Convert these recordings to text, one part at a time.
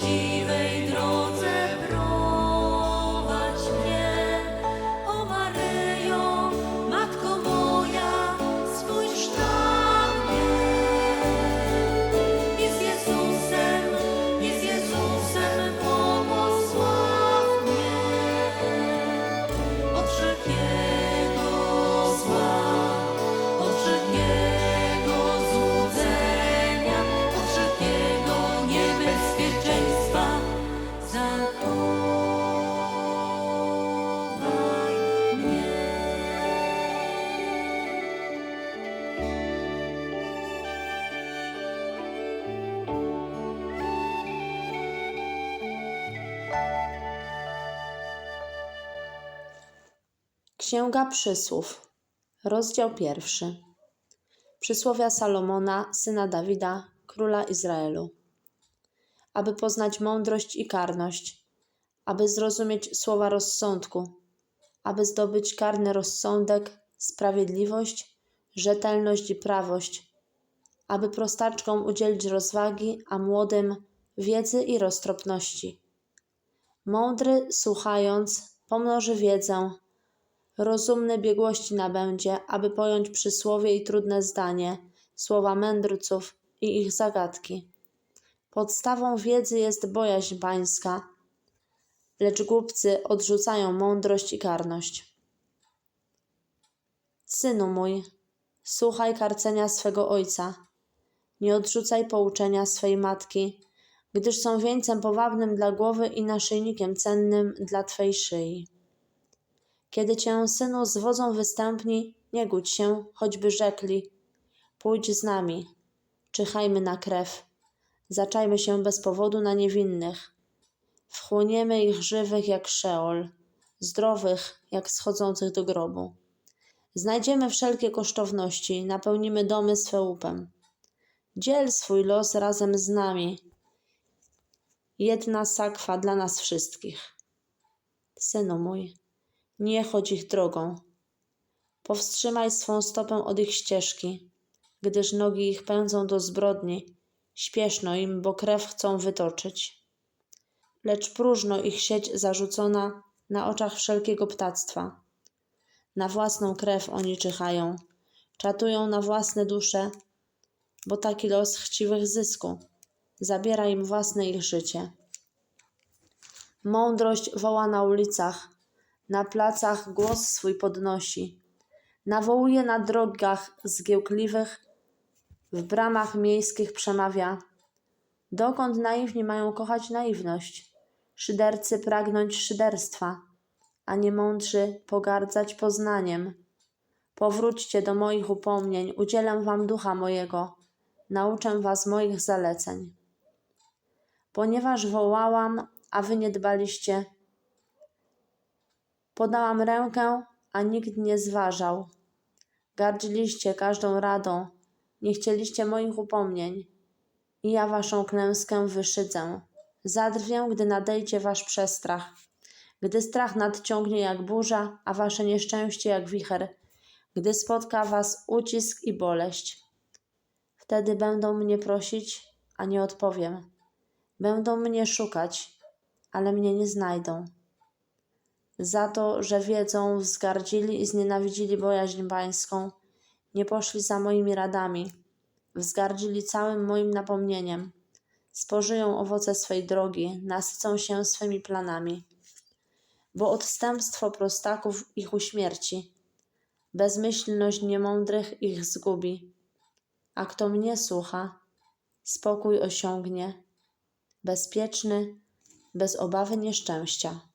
dia. Księga Przysłów, rozdział pierwszy. Przysłowia Salomona, syna Dawida, króla Izraelu. Aby poznać mądrość i karność, aby zrozumieć słowa rozsądku, aby zdobyć karny rozsądek, sprawiedliwość, rzetelność i prawość, aby prostaczkom udzielić rozwagi, a młodym wiedzy i roztropności. Mądry, słuchając, pomnoży wiedzę, rozumny biegłości nabędzie, aby pojąć przysłowie i trudne zdanie, słowa mędrców i ich zagadki. Podstawą wiedzy jest bojaźń pańska, lecz głupcy odrzucają mądrość i karność. Synu mój, słuchaj karcenia swego ojca, nie odrzucaj pouczenia swej matki, gdyż są wieńcem powabnym dla głowy i naszyjnikiem cennym dla twej szyi. Kiedy cię, synu, zwodzą występni, nie gódź się, choćby rzekli: Pójdź z nami, czyhajmy na krew, zaczajmy się bez powodu na niewinnych. Wchłoniemy ich żywych jak szeol, zdrowych jak schodzących do grobu. Znajdziemy wszelkie kosztowności, napełnimy domy swe łupem. Dziel swój los razem z nami. Jedna sakwa dla nas wszystkich. Synu mój, nie chodź ich drogą. Powstrzymaj swą stopę od ich ścieżki, gdyż nogi ich pędzą do zbrodni. Śpieszno im, bo krew chcą wytoczyć. Lecz próżno ich sieć zarzucona na oczach wszelkiego ptactwa. Na własną krew oni czyhają, czatują na własne dusze, bo taki los chciwych zysku zabiera im własne ich życie. Mądrość woła na ulicach, na placach głos swój podnosi. Nawołuje na drogach zgiełkliwych, w bramach miejskich przemawia. Dokąd naiwni mają kochać naiwność? Szydercy pragnąć szyderstwa, a nie mądrzy pogardzać poznaniem. Powróćcie do moich upomnień, udzielę wam ducha mojego, nauczę was moich zaleceń. Ponieważ wołałam, a wy nie dbaliście, Podałam rękę, a nikt nie zważał. Gardziliście każdą radą, nie chcieliście moich upomnień. I ja waszą klęskę wyszydzę. Zadrwię, gdy nadejdzie wasz przestrach. Gdy strach nadciągnie jak burza, a wasze nieszczęście jak wicher. Gdy spotka was ucisk i boleść. Wtedy będą mnie prosić, a nie odpowiem. Będą mnie szukać, ale mnie nie znajdą za to, że wiedzą, wzgardzili i znienawidzili bojaźń pańską, nie poszli za moimi radami, wzgardzili całym moim napomnieniem, spożyją owoce swej drogi, nasycą się swymi planami. Bo odstępstwo prostaków ich uśmierci, bezmyślność niemądrych ich zgubi. A kto mnie słucha, spokój osiągnie, bezpieczny, bez obawy nieszczęścia.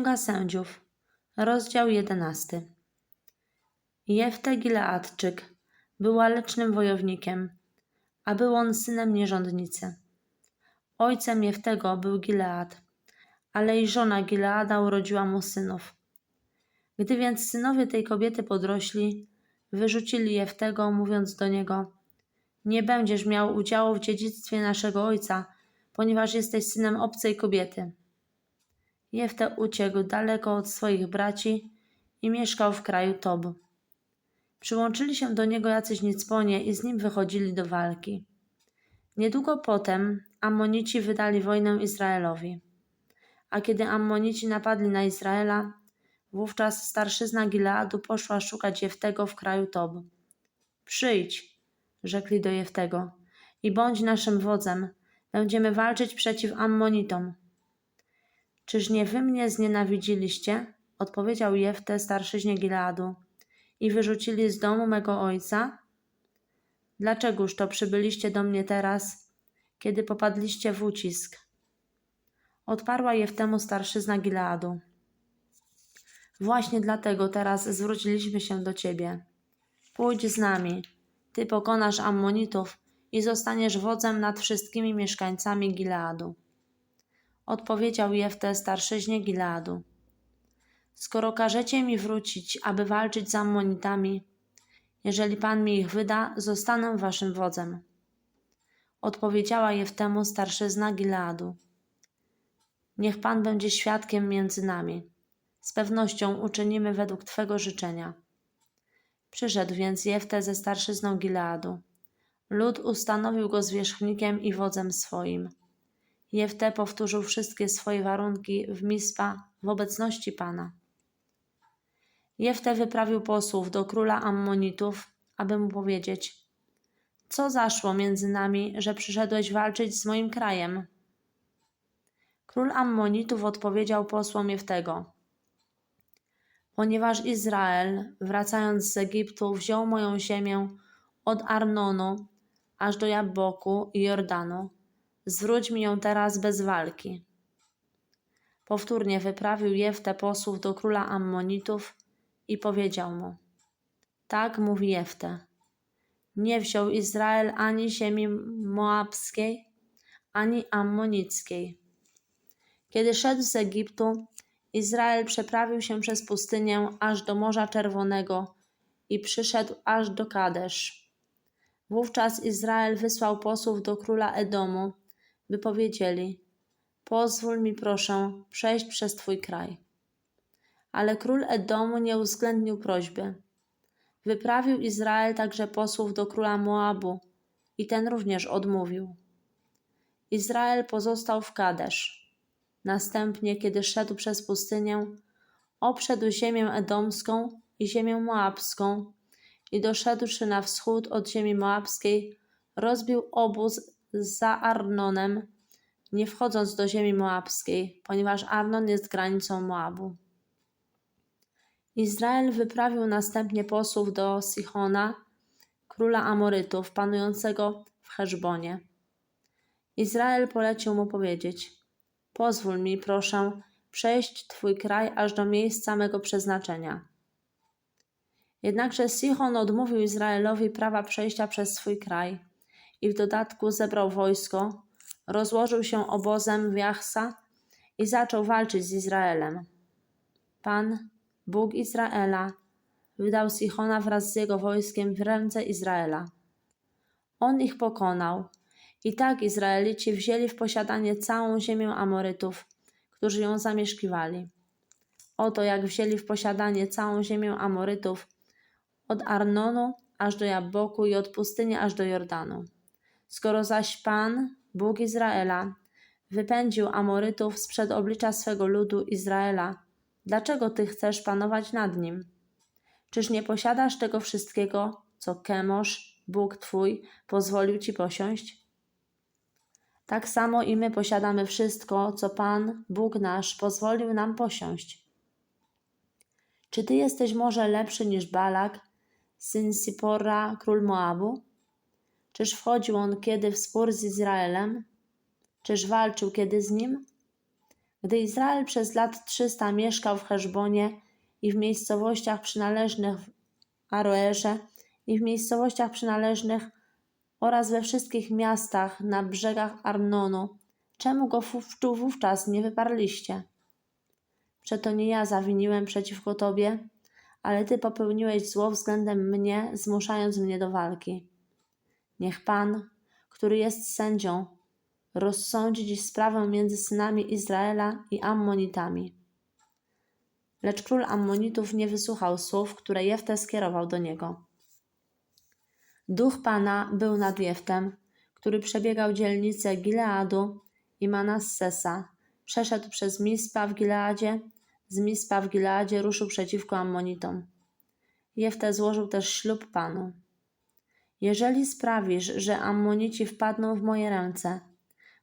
Księga Sędziów, rozdział jedenasty. Jefte Gileadczyk był walecznym wojownikiem, a był on synem nierządnicy. Ojcem Jeftego był Gilead, ale i żona Gileada urodziła mu synów. Gdy więc synowie tej kobiety podrośli, wyrzucili Jeftego, mówiąc do niego: Nie będziesz miał udziału w dziedzictwie naszego ojca, ponieważ jesteś synem obcej kobiety. Jefte uciekł daleko od swoich braci i mieszkał w kraju Tob. Przyłączyli się do niego jacyś nicponie i z nim wychodzili do walki. Niedługo potem Ammonici wydali wojnę Izraelowi. A kiedy Ammonici napadli na Izraela, wówczas starszyzna Gileadu poszła szukać Jeftego w kraju Tob. Przyjdź, rzekli do Jeftego, i bądź naszym wodzem. Będziemy walczyć przeciw Ammonitom. Czyż nie wy mnie znienawidziliście? Odpowiedział Jefte starszyźnie Gileadu. I wyrzucili z domu mego ojca? Dlaczegoż to przybyliście do mnie teraz, kiedy popadliście w ucisk? Odparła Jeftemu starszyzna Gileadu. Właśnie dlatego teraz zwróciliśmy się do ciebie. Pójdź z nami, ty pokonasz Ammonitów i zostaniesz wodzem nad wszystkimi mieszkańcami Gileadu. Odpowiedział Jefte starszyźnie Gileadu. Skoro każecie mi wrócić, aby walczyć z Ammonitami, jeżeli Pan mi ich wyda, zostanę waszym wodzem. Odpowiedziała Jeftemu starszyzna Gileadu. Niech Pan będzie świadkiem między nami. Z pewnością uczynimy według Twego życzenia. Przyszedł więc Jefte ze starszyzną Gileadu. Lud ustanowił go zwierzchnikiem i wodzem swoim. Jefte powtórzył wszystkie swoje warunki w Mispa w obecności Pana. Jefte wyprawił posłów do króla Ammonitów, aby mu powiedzieć: Co zaszło między nami, że przyszedłeś walczyć z moim krajem? Król Ammonitów odpowiedział posłom Jeftego: Ponieważ Izrael, wracając z Egiptu, wziął moją ziemię od Arnonu aż do Jabboku i Jordanu, zwróć mi ją teraz bez walki. Powtórnie wyprawił Jefte posłów do króla Ammonitów i powiedział mu: Tak mówi Jefte. Nie wziął Izrael ani ziemi moabskiej, ani ammonickiej. Kiedy szedł z Egiptu, Izrael przeprawił się przez pustynię aż do Morza Czerwonego i przyszedł aż do Kadesz. Wówczas Izrael wysłał posłów do króla Edomu, by powiedzieli: Pozwól mi proszę przejść przez twój kraj. Ale król Edomu nie uwzględnił prośby. Wyprawił Izrael także posłów do króla Moabu i ten również odmówił. Izrael pozostał w Kadesz. Następnie, kiedy szedł przez pustynię, obszedł ziemię edomską i ziemię moabską i doszedłszy na wschód od ziemi moabskiej, rozbił obóz za Arnonem, nie wchodząc do ziemi moabskiej, ponieważ Arnon jest granicą Moabu. Izrael wyprawił następnie posłów do Sichona, króla Amorytów, panującego w Heszbonie. Izrael polecił mu powiedzieć: Pozwól mi, proszę, przejść Twój kraj aż do miejsca mego przeznaczenia. Jednakże Sichon odmówił Izraelowi prawa przejścia przez swój kraj i w dodatku zebrał wojsko, rozłożył się obozem w Jachsa i zaczął walczyć z Izraelem. Pan, Bóg Izraela, wydał Sichona wraz z jego wojskiem w ręce Izraela. On ich pokonał i tak Izraelici wzięli w posiadanie całą ziemię Amorytów, którzy ją zamieszkiwali. Oto jak wzięli w posiadanie całą ziemię Amorytów, od Arnonu aż do Jabboku i od pustyni aż do Jordanu. Skoro zaś Pan, Bóg Izraela, wypędził Amorytów sprzed oblicza swego ludu Izraela, dlaczego ty chcesz panować nad nim? Czyż nie posiadasz tego wszystkiego, co Kemosz, Bóg Twój, pozwolił Ci posiąść? Tak samo i my posiadamy wszystko, co Pan, Bóg nasz, pozwolił nam posiąść. Czy ty jesteś może lepszy niż Balak, syn Sipora, król Moabu? Czyż wchodził on kiedy w spór z Izraelem? Czyż walczył kiedy z nim? Gdy Izrael przez lat trzysta mieszkał w Heszbonie i w miejscowościach przynależnych Aroerze i w miejscowościach przynależnych oraz we wszystkich miastach na brzegach Arnonu, czemu go tu wówczas nie wyparliście? Przeto nie ja zawiniłem przeciwko tobie, ale ty popełniłeś zło względem mnie, zmuszając mnie do walki. Niech Pan, który jest sędzią, rozsądzi dziś sprawę między synami Izraela i Ammonitami. Lecz król Ammonitów nie wysłuchał słów, które Jefte skierował do niego. Duch Pana był nad Jeftem, który przebiegał dzielnice Gileadu i Manassesa. Przeszedł przez Mispa w Gileadzie, z Mispa w Gileadzie ruszył przeciwko Ammonitom. Jefte złożył też ślub Panu. Jeżeli sprawisz, że Ammonici wpadną w moje ręce,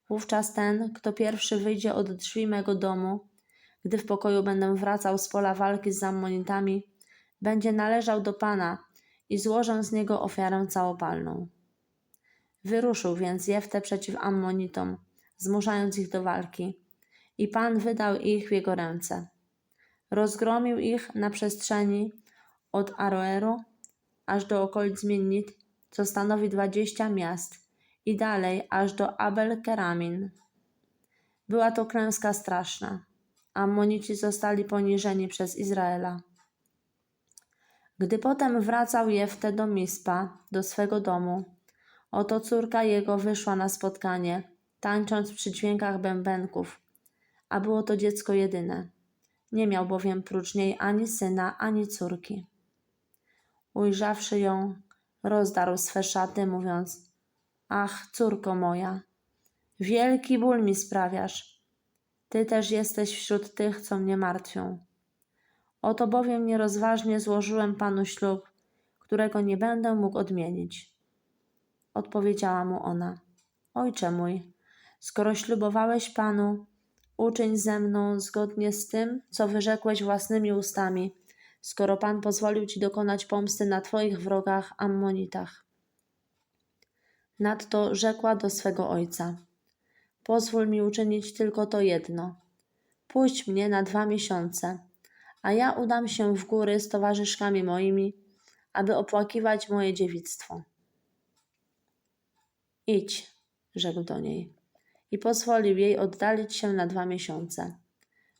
wówczas ten, kto pierwszy wyjdzie od drzwi mego domu, gdy w pokoju będę wracał z pola walki z Ammonitami, będzie należał do Pana i złożę z niego ofiarę całopalną. Wyruszył więc Jefte przeciw Ammonitom, zmuszając ich do walki, i Pan wydał ich w jego ręce. Rozgromił ich na przestrzeni od Aroeru aż do okolic Minnit, co stanowi dwadzieścia miast, i dalej aż do Abel Keramin. Była to klęska straszna. Ammonici zostali poniżeni przez Izraela. Gdy potem wracał Jefte do Mispa, do swego domu, oto córka jego wyszła na spotkanie, tańcząc przy dźwiękach bębenków, a było to dziecko jedyne. Nie miał bowiem prócz niej ani syna, ani córki. Ujrzawszy ją, rozdarł swe szaty, mówiąc: Ach, córko moja, wielki ból mi sprawiasz. Ty też jesteś wśród tych, co mnie martwią. Oto bowiem nierozważnie złożyłem panu ślub, którego nie będę mógł odmienić. Odpowiedziała mu ona: Ojcze mój, skoro ślubowałeś panu, uczyń ze mną zgodnie z tym, co wyrzekłeś własnymi ustami, skoro pan pozwolił ci dokonać pomsty na twoich wrogach Ammonitach. Nadto rzekła do swego ojca: Pozwól mi uczynić tylko to jedno. Puść mnie na dwa miesiące, a ja udam się w góry z towarzyszkami moimi, aby opłakiwać moje dziewictwo. Idź, rzekł do niej, i pozwolił jej oddalić się na dwa miesiące.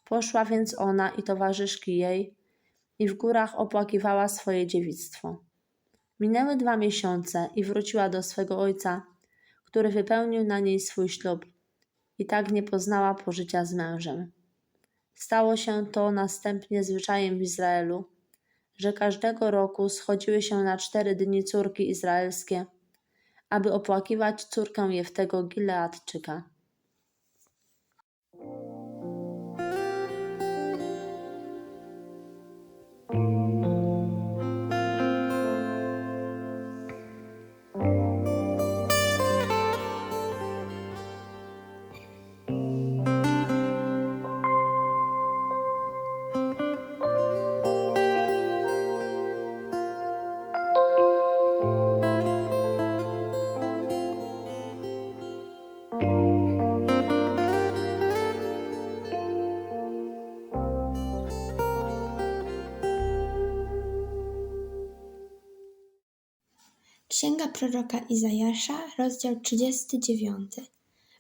Poszła więc ona i towarzyszki jej, i w górach opłakiwała swoje dziewictwo. Minęły dwa miesiące i wróciła do swego ojca, który wypełnił na niej swój ślub, i tak nie poznała pożycia z mężem. Stało się to następnie zwyczajem w Izraelu, że każdego roku schodziły się na cztery dni córki izraelskie, aby opłakiwać córkę Jeftego Gileadczyka. Księga proroka Izajasza, rozdział 39.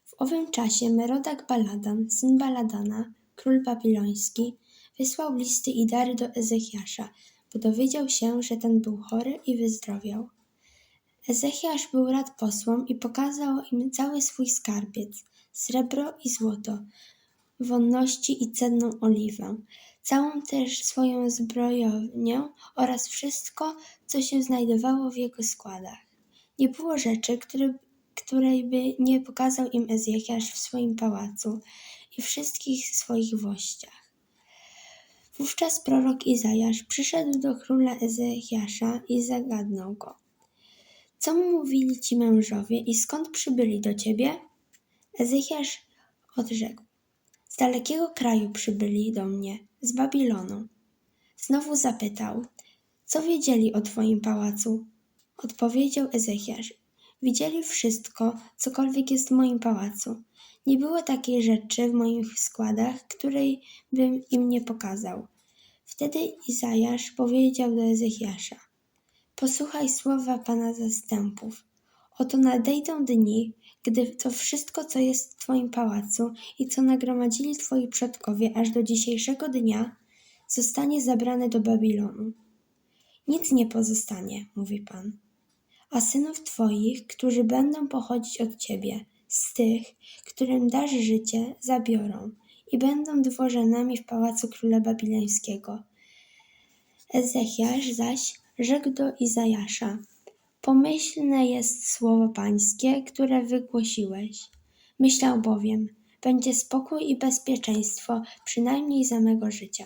W owym czasie Merodak Baladan, syn Baladana, król babiloński, wysłał listy i dary do Ezechiasza, bo dowiedział się, że ten był chory i wyzdrowiał. Ezechiasz był rad posłom i pokazał im cały swój skarbiec, srebro i złoto, wonności i cenną oliwę, całą też swoją zbrojownię oraz wszystko, co się znajdowało w jego składach. Nie było rzeczy, który, której by nie pokazał im Ezjachiasz w swoim pałacu i wszystkich swoich wościach. Wówczas prorok Izajasz przyszedł do króla Ezechiasza i zagadnął go. Co mówili ci mężowie i skąd przybyli do ciebie? Ezechiasz odrzekł. Z dalekiego kraju przybyli do mnie, z Babilonu. Znowu zapytał, co wiedzieli o twoim pałacu? Odpowiedział Ezechiasz, widzieli wszystko, cokolwiek jest w moim pałacu. Nie było takiej rzeczy w moich składach, której bym im nie pokazał. Wtedy Izajasz powiedział do Ezechiasza, posłuchaj słowa Pana zastępów. Oto nadejdą dni, gdy to wszystko, co jest w Twoim pałacu i co nagromadzili Twoi przodkowie aż do dzisiejszego dnia, zostanie zabrane do Babilonu. Nic nie pozostanie, mówi Pan. A synów Twoich, którzy będą pochodzić od Ciebie, z tych, którym dasz życie, zabiorą i będą dworzanami w pałacu króla babilońskiego. Ezechiasz zaś rzekł do Izajasza, Pomyślne jest słowo Pańskie, które wygłosiłeś. Myślał bowiem, będzie spokój i bezpieczeństwo, przynajmniej za mego życia.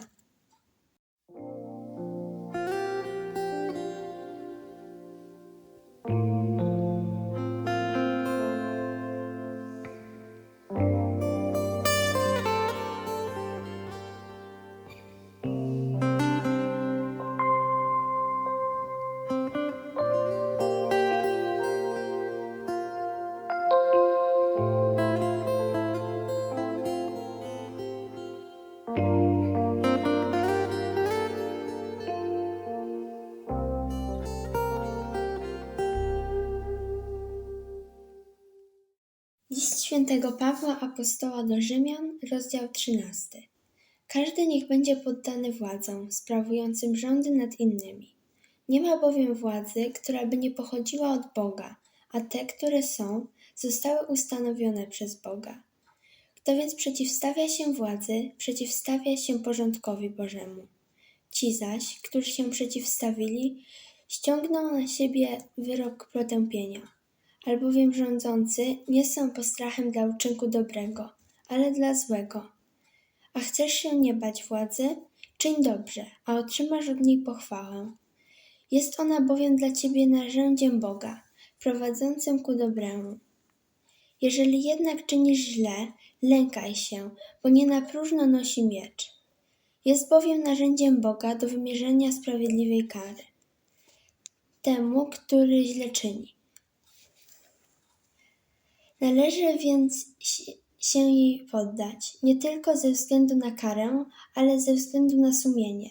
List świętego Pawła Apostoła do Rzymian, rozdział 13. Każdy niech będzie poddany władzom, sprawującym rządy nad innymi. Nie ma bowiem władzy, która by nie pochodziła od Boga, a te, które są, zostały ustanowione przez Boga. Kto więc przeciwstawia się władzy, przeciwstawia się porządkowi Bożemu. Ci zaś, którzy się przeciwstawili, ściągną na siebie wyrok potępienia albowiem rządzący nie są postrachem dla uczynku dobrego, ale dla złego. A chcesz się nie bać władzy? Czyń dobrze, a otrzymasz od niej pochwałę. Jest ona bowiem dla ciebie narzędziem Boga, prowadzącym ku dobremu. Jeżeli jednak czynisz źle, lękaj się, bo nie na próżno nosi miecz. Jest bowiem narzędziem Boga do wymierzenia sprawiedliwej kary. Temu, który źle czyni. Należy więc si- się jej poddać, nie tylko ze względu na karę, ale ze względu na sumienie.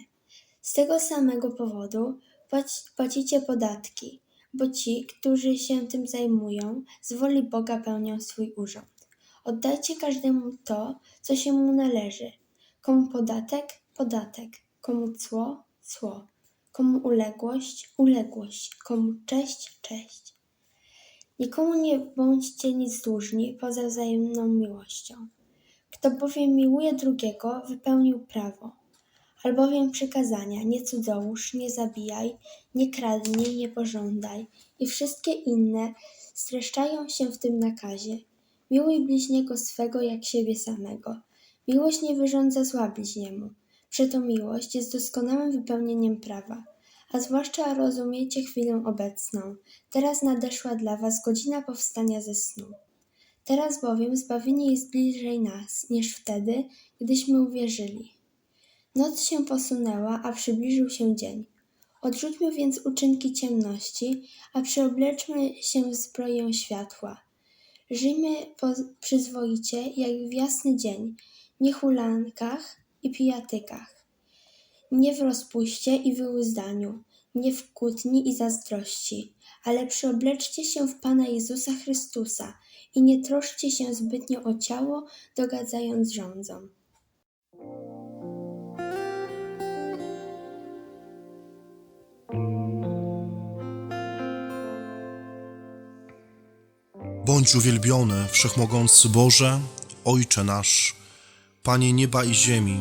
Z tego samego powodu płac- płacicie podatki, bo ci, którzy się tym zajmują, z woli Boga pełnią swój urząd. Oddajcie każdemu to, co się mu należy. Komu podatek? Podatek. Komu cło? Cło. Komu uległość? Uległość. Komu cześć? Cześć. Nikomu nie bądźcie nic dłużni poza wzajemną miłością. Kto bowiem miłuje drugiego, wypełnił prawo. Albowiem przykazania nie cudzołóż, nie zabijaj, nie kradnij, nie pożądaj i wszystkie inne streszczają się w tym nakazie. Miłuj bliźniego swego jak siebie samego. Miłość nie wyrządza zła bliźniemu. Przeto miłość jest doskonałym wypełnieniem prawa. A zwłaszcza rozumiecie chwilę obecną. Teraz nadeszła dla was godzina powstania ze snu. Teraz bowiem zbawienie jest bliżej nas niż wtedy, gdyśmy uwierzyli. Noc się posunęła, a przybliżył się dzień. Odrzućmy więc uczynki ciemności, a przyobleczmy się w zbroję światła. Żyjmy przyzwoicie, jak w jasny dzień, nie hulankach i pijatykach, nie w rozpuście i wyłuzdaniu, nie w kłótni i zazdrości, ale przyobleczcie się w Pana Jezusa Chrystusa i nie troszcie się zbytnio o ciało, dogadzając rządzom. Bądź uwielbiony, wszechmogący Boże, Ojcze nasz, Panie nieba i ziemi.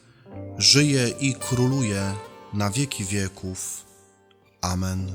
żyje i króluje na wieki wieków. Amen.